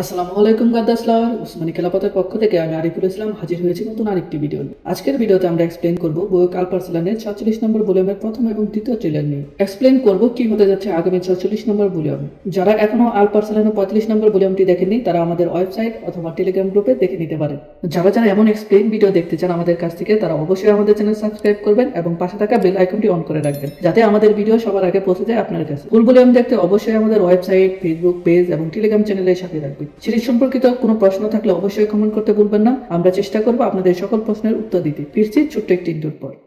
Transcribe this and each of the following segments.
আসসালামু আলাইকুম গাদ্দাসলার উসমানী খেলাপথের পক্ষ থেকে আমি আরিফুল ইসলাম হাজির হয়েছি নতুন আরেকটি ভিডিও আজকের ভিডিওতে আমরা এক্সপ্লেন করব বইক আলপারসেলানের ছচল্লিশ নম্বর ভলিউমের প্রথম এবং দ্বিতীয় ট্রেলার নিয়ে। এক্সপ্লেন করব কি হতে যাচ্ছে আগামী ছচল্লিশ নম্বর ভলিউমে যারা এখনও আলপারসেলানের পঁয়ত্রিশ নম্বর ভলিউমটি দেখেননি, তারা আমাদের ওয়েবসাইট অথবা টেলিগ্রাম গ্রুপে দেখে নিতে পারেন। যারা যারা এমন এক্সপ্লেন ভিডিও দেখতে চান আমাদের কাছ থেকে, তারা অবশ্যই আমাদের চ্যানেল সাবস্ক্রাইব করবেন এবং পাশে থাকা বেল আইকনটি অন করে রাখবেন, যাতে আমাদের ভিডিও সবার আগে পৌঁছে যায় আপনার কাছে। ফুল ভলিউম দেখতে অবশ্যই আমাদের ওয়েবসাইট ফেসবুক পেজ এবং টেলিগ্রাম চ্যানেলের সাথে রাখবেন সিরিজ সম্পর্কিত কোনো প্রশ্ন থাকলে অবশ্যই কমেন্ট করতে ভুলবেন না। আমরা চেষ্টা করব আপনাদের সকল প্রশ্নের উত্তর দিতে। ফিরছি ছোট্ট একটি দূর পর।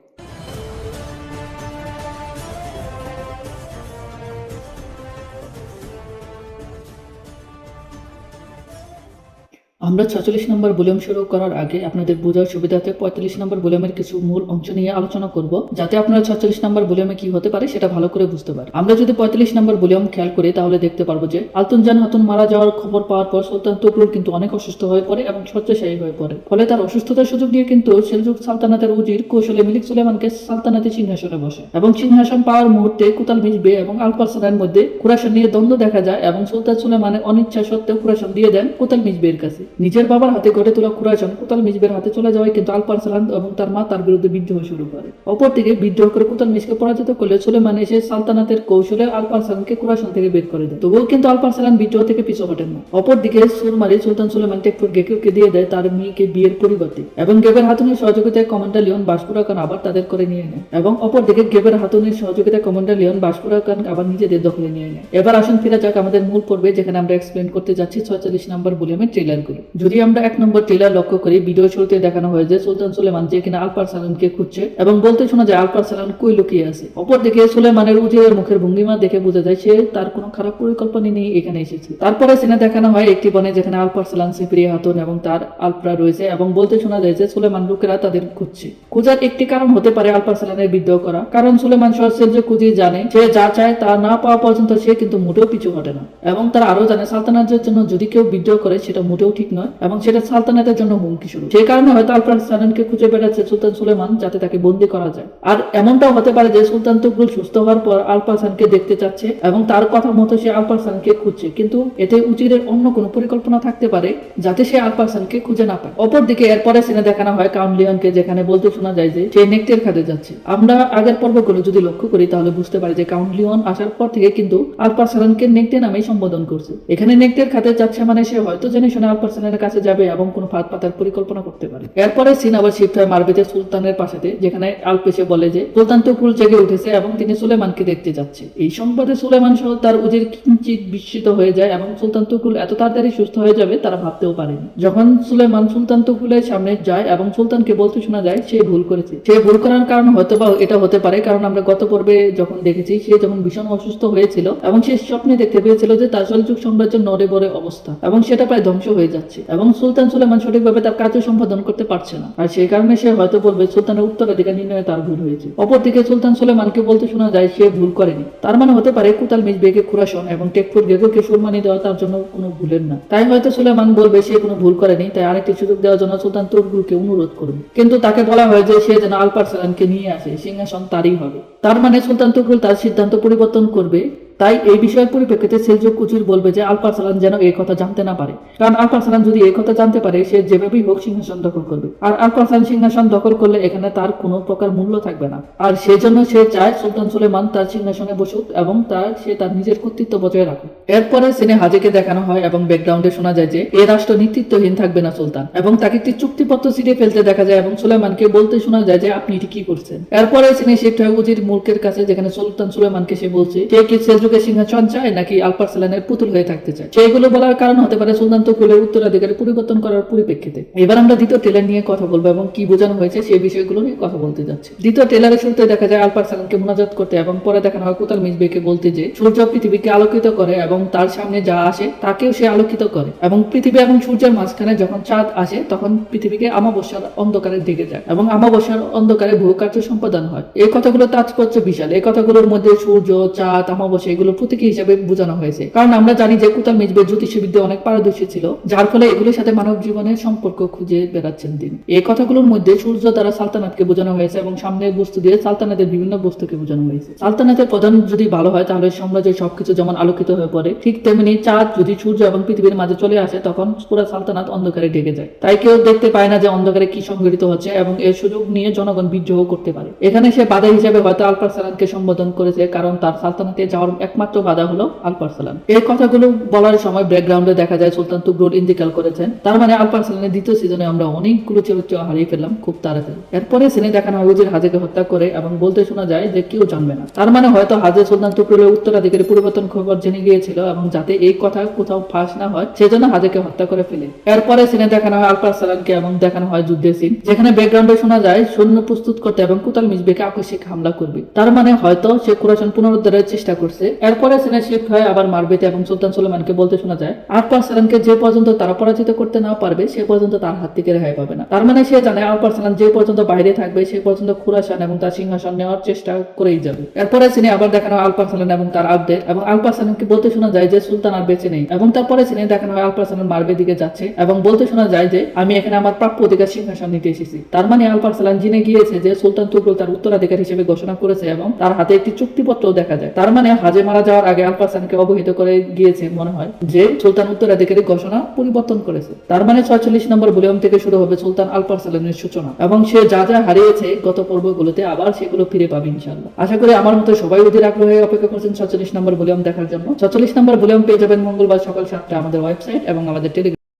আমরা ছচল্লিশ নম্বর ভলিউম শুরু করার আগে আপনাদের বোঝার সুবিধাতে পঁয়তাল্লিশ নম্বর ভলিউমের কিছু মূল অংশ নিয়ে আলোচনা করব, যাতে আপনারা ছচল্লিশ নম্বর ভলিউমে কি হতে পারে সেটা ভালো করে বুঝতে পারে আমরা যদি পঁয়তাল্লিশ নম্বর ভলিউম খেয়াল করি, তাহলে দেখতে পারব যে আলতুন জান হাতুন মারা যাওয়ার খবর পাওয়ার পর সুলতান তুকরুল কিন্তু অনেক অসুস্থ হয়ে পড়ে এবং শয্যাশায়ী হয়ে পড়ে। ফলে তার অসুস্থতার সুযোগ নিয়ে কিন্তু সেলজুক সালতানাতের উজির কৌশলে মিলিক সুলেমানকে সালতানাতে সিংহাসনে বসে। এবং সিংহাসন পাওয়ার মুহূর্তে কুতাল মিজবে এবং আলপারসানের মধ্যে কুরাশন নিয়ে দ্বন্দ্ব দেখা যায় এবং সুলতান সুলেমানের অনিচ্ছা সত্ত্বেও কুরাশন দিয়ে দেন কুতাল মিজবের কাছে। নিজের বাবার হাতে গড়ে তোলা কুরাশন কুতাল মিজবের হাতে চলে যাওয়ায় কিন্তু আলপারসালান এবং তার মা তার বিরুদ্ধে বিদ্রোহ শুরু করে। অপরদিকে বিদ্রোহ করে কুতাল মিজকে পরাজিত করলে সুলেমান এসে সালতানাতের কৌশলে আলপারসালানকে কুরাশন থেকে বের করে দেয়। তবুও কিন্তু আলপারসালান বিদ্রোহ থেকে পিছু হটেন না। অপরদিকে সুরমারি সুলতান সুলেমান টেকফুর গেকুকে দিয়ে দেয় তার মেয়েকে বিয়ের পরিবর্তে এবং গেবের হাতুনের সহযোগিতায় কমান্ডার লিওন বাসপুরা খান আবার তাদের করে নিয়ে নেয় এবং অপরদিকে গেবের হাতুনের সহযোগিতায় কমান্ডার লিওন বাসপুরা খান আবার নিজেদের দখলে নিয়ে নেয়। এবার আসুন ফিরে যাক আমাদের মূল পর্বে যেখানে আমরা এক্সপ্লেন করতে যাচ্ছি ছয়চল্লিশ নম্বর ভলিউমের ট্রেলারগুলো। যদি আমরা এক নম্বর ট্রেলার লক্ষ্য করি ভিডিও শুরুতে দেখানো হয় যে সুলতান সুলেমান যে কিনা আলপার সালানকে খুঁজছে এবং বলতে শোনা যায় আলপার সালান কই লুকিয়ে আছে। অপরদিকে সুলেমানের উজিরের মুখের ভঙ্গিমা দেখে বোঝা যায় সে তার কোনো খারাপ পরিকল্পনা নিয়ে এখানে এসেছে। তারপরে সিনে দেখানো হয় একটি বনে যেখানে আলপার সালান সিপ্রিয়া হাতুন এবং তার আলপরা রয়েছে এবং বলতে শোনা যায় যে সুলেমান লোকেরা তাদের খুঁজছে। খোঁজার একটি কারণ হতে পারে আলপার সালানের বিদ্রোহ করা, কারণ সুলেমান সহসের যে খুঁজি জানে, সে যা চায় তা না পাওয়া পর্যন্ত সে কিন্তু মোটেও পিছু হটে না। এবং তারা আরও জানে সালতানাতের জন্য যদি কেউ বিদ্রোহ করে, সেটা মোটেও ঠিক নয়, এবং সেটা সালতানাতের জন্য হুমকি শুরু সেই কারণে হয়তো আলপার সালানকে খুঁজে বেড়াচ্ছে সুলতান সুলেমান যাতে তাকে বন্দি করা যায়। আর এমনটাও হতে পারে যে সুলতান তুকরুল সুস্থ হওয়ার পর আলপার সানকে দেখতে চাচ্ছে এবং তার কথা মতো সে আলপার সানকে খুঁজছে। কিন্তু এতে উজিরের অন্য কোনো পরিকল্পনা থাকতে পারে যাতে সে আলপার সানকে খুঁজে না পায়। অপরদিকে এরপরে সিনে দেখানো হয় কাউন লিওনকে, যেখানে বলতে শোনা যায় যে সে নেকটের খাতে যাচ্ছে। আমরা আগের পর্বগুলো যদি লক্ষ্য করি তাহলে বুঝতে পারি যে কাউন লিওন আসার পর থেকে কিন্তু আলপার সালানকে নেকটে নামেই সম্বোধন করছে। এখানে নেকটের খাতে যাচ্ছে মানে সে হয়তো জেনে শুনে আলপার সালানের কাছে যাবে এবং কোনো ফাঁদ পাতার পরিকল্পনা করতে পারে। এরপরে সিন আবার শিফট হয় মারবেতে সুলতানের পাশেতে, যেখানে আলপেশে বলে যে, সুলতান তুকুল জেগে উঠেছে এবং তিনি সুলেমানকে দেখতে যাচ্ছে। এই সংবাদে সুলেমান সহ তার উজির কিঞ্চিত বিস্মিত হয়ে যায় এবং সুলতান তুকুল এত তাড়াতাড়ি সুস্থ হয়ে যাবে তারা ভাবতেও পারেনি। যখন সুলেমান সুলতান তুকুলের সামনে যায় এবং সুলতানকে বলতে শোনা যায়, সে ভুল করেছে। সে ভুল করার কারণ হয়তো বা এটা হতে পারে, কারণ আমরা গত পর্বে যখন দেখেছি, সে যখন ভীষণ অসুস্থ হয়েছিল এবং সে স্বপ্নে দেখতে পেয়েছিল যে তার সলযুগ সাম্রাজ্যের নড়ে বড়ে অবস্থা এবং সেটা প্রায় ধ্বংস হয়ে যাচ্ছে। এবং সুলতান সুলেমান সঠিকভাবে তার কার্য সম্পাদন করতে পারছে না। আর সেই কারণে সে হয়তো বলবে, সুলতানের উত্তরাধিকার নির্ণয়ে তার ভুল হয়েছে। অপরদিকে সুলতান সুলেমানকে বলতে শোনা যায়, সে ভুল করেনি। তার মানে হতে পারে, কুতাল মিজবেকে খুরাসন এবং টেকফুর গেগোকে সুরমানি দেওয়া তার জন্য কোনো ভুলের না। তাই হয়তো সুলেমান বলবে, সে কোনো ভুল করেনি, তাই আরেকটি সুযোগ দেওয়ার জন্য সুলতান তুরগুলকে অনুরোধ করবে। কিন্তু তাকে বলা হয় যে, সে যেন আলপার সালানকে নিয়ে আসে, সিংহাসন তারই হবে। তার মানে সুলতান তুরগুল তার সিদ্ধান্ত পরিবর্তন করবে। তাই এই বিষয়ের পরিপ্রেক্ষিতে সেলজুক কুচুর বলবে যে আলপার সালান যেন এই কথা জানতে না পারে। কারণ আলপার সালান যদি এই কথা জানতে পারে, সে যেভাবেই হোক সিংহাসন দখল করবে। আর আলপার সালান সিংহাসন দখল করলে এখানে তার কোনো প্রকার মূল্য থাকবে না। আর সেই জন্য সে চায় সুলতান সুলেমান তার সিংহাসনে বসুক এবং তার, সে তার নিজের কর্তৃত্ব বজায় রাখুক। এরপরে সিনে হাজিকে দেখানো হয় এবং ব্যাকগ্রাউন্ডে শোনা যায় যে এই রাষ্ট্র নেতৃত্বহীন থাকবে না সুলতান এবং তাকে একটি চুক্তিপত্র ছিটিয়ে ফেলতে দেখা যায় এবং সুলেমানকে বলতে শোনা যায় যে আপনি এটি কি করছেন। এরপরে সিনে হয় উজির মুলকের কাছে যেখানে সুলতান সুলেমানকে সে বলছে সে কি সেলজুকের সিংহাসন চায় নাকি আলপার সালানের পুতুল হয়ে থাকতে চায়? সেইগুলো বলার কারণ হতে পারে সুলতান তকুলের উত্তরাধিকারী পরিবর্তন করার পরিপ্রেক্ষিতে। এবার আমরা দ্বিতীয় টেলার নিয়ে কথা বলব এবং কি বোঝানো হয়েছে সেই বিষয়গুলো নিয়ে কথা বলতে যাচ্ছি। দ্বিতীয় টেলারের শুরুতে দেখা যায় আলপার সালানকে মোনাজাত করতে এবং পরে দেখানো হয় কোতাল মিসবেকে বলতে যে, সূর্য পৃথিবীকে আলোকিত করে এবং তার সামনে যা আসে তাকেও সে আলোকিত করে। এবং পৃথিবী এবং সূর্যের মাঝখানে যখন চাঁদ আসে তখন পৃথিবীকে আমাবস্যার অন্ধকারে ঢেকে যায় এবং আমাবস্যার অন্ধকারে ভূ কার্য সম্পাদন হয়। এই কথাগুলো তাৎপর্য বিশাল। এই কথাগুলোর মধ্যে সূর্য, চাঁদ আমাবস্যা সেগুলো প্রতীকী হিসেবে বোঝানো হয়েছে। কারণ আমরা জানি যে কুতাল মিজবে জ্যোতিষবিদ্যা অনেক পারদর্শী ছিল, যার ফলে এগুলোর সাথে মানব জীবনের সম্পর্ক খুঁজে বেড়াচ্ছেন তিনি। এই কথাগুলোর মধ্যে সূর্য দ্বারা সালতানাতকে বোঝানো হয়েছে এবং সামনের বস্তু দিয়ে সালতানাতের বিভিন্ন বস্তুকে বোঝানো হয়েছে। সালতানাতের প্রধান যদি ভালো হয়, তাহলে সাম্রাজ্যের সবকিছু যেমন আলোকিত হয়ে পড়ে, ঠিক তেমনি চাঁদ যদি সূর্য এবং পৃথিবীর মাঝে চলে আসে, তখন পুরো সালতানাত অন্ধকারে ঢেকে যায়। তাই কেউ দেখতে পায় না যে অন্ধকারে কি সংঘটিত হচ্ছে এবং এর সুযোগ নিয়ে জনগণ বিদ্রোহ করতে পারে। এখানে সে বাধা হিসেবে হয়তো আলপার সালানকে সম্বোধন করেছে, কারণ তার সালতানাতে যাওয়ার একমাত্র বাধা হলো আলপার সালান এই কথাগুলো বলার সময় ব্যাকগ্রাউন্ডে দেখা যায় সুলতান তুগরুল ইন্তিকাল করেছেন। তার মানে আলপার সালানের দ্বিতীয় সিজনে আমরা অনেকগুলো চরিত্র হারিয়ে ফেললাম, খুব তাড়াতাড়ি। এরপরে সিনে দেখানো হয় উজির হাজেকে হত্যা করে এবং বলতে শোনা যায় যে কেউ জানবে না। তার মানে হয়তো হাজে সুলতান তুকরুলের উত্তরাধিকারী পরিবর্তন খবর জেনে গিয়েছিল এবং যাতে এই কথা কোথাও ফাঁস না হয়, সেজন্য হাজেকে হত্যা করে ফেলে। এরপরে সিনে দেখানো হয় আলপার সালানকে এবং দেখানো হয় যুদ্ধের সিন যেখানে ব্যাকগ্রাউন্ডে শোনা যায়, সৈন্য প্রস্তুত করতে এবং কুতাল মিসবেকে আকস্মিক হামলা করবে। তার মানে হয়তো সে কুরাসান পুনরুদ্ধারের চেষ্টা করছে এরপরে সিনে শিফট হয়ে, আবার মারবেতে এবং সুলতান সুলেমানকে বলতে শোনা যায় আলপার সালানকে যে পর্যন্ত তারা পরাজিত করতে না পারবে, সে পর্যন্ত তার হাত থেকে রেহাই পাবে না। তার মানে সে জানে আলপার সালান যে পর্যন্ত বাইরে থাকবে, সে পর্যন্ত খুরাসান এবং তার সিংহাসন নেওয়ার চেষ্টা করেই যাবে। এরপরে সিনে আবার দেখানো হয় আলপার সালান এবং তার আপডেট এবং আলপার সালানকে বলতে শোনা যায় যে সুলতান আর বেঁচে নেই, এবং তারপরে সিনে দেখানো হয় আলপার সালান মারবে দিকে যাচ্ছে, এবং বলতে শোনা যায় যে আমি এখানে আমার প্রাপ্য অধিকার সিংহাসন নিতে এসেছি। তার মানে আলপার সালান জেনে গিয়েছে যে সুলতান তুগরুল তার উত্তরাধিকার হিসেবে ঘোষণা করেছে এবং তার হাতে একটি চুক্তিপত্র দেখা যায়। তার মানে হাজে মারা যাওয়ার আগে সালানকে অবহিত করে গিয়েছে, মনে হয়, যে সুলতান উত্তরাধিকারী ঘোষণা পরিবর্তন করেছে। তার মানে ছয়চল্লিশ নম্বর ভলিউম থেকে শুরু হবে সুলতান আলফার সালানের সূচনা, এবং সে যা যা হারিয়েছে গত পর্বগুলোতে আবার সেগুলো ফিরে পাবে ইনশাল্লাহ আশা করি আমার মতো সবাই অধীর আগ্রহে অপেক্ষা করছেন ছচল্লিশ নম্বর ভলিউম দেখার জন্য। ছয়চল্লিশ নম্বর ভলিউম পেয়ে যাবেন মঙ্গলবার সকাল সাতটা আমাদের ওয়েবসাইট এবং আমাদের টেলিগ্রাম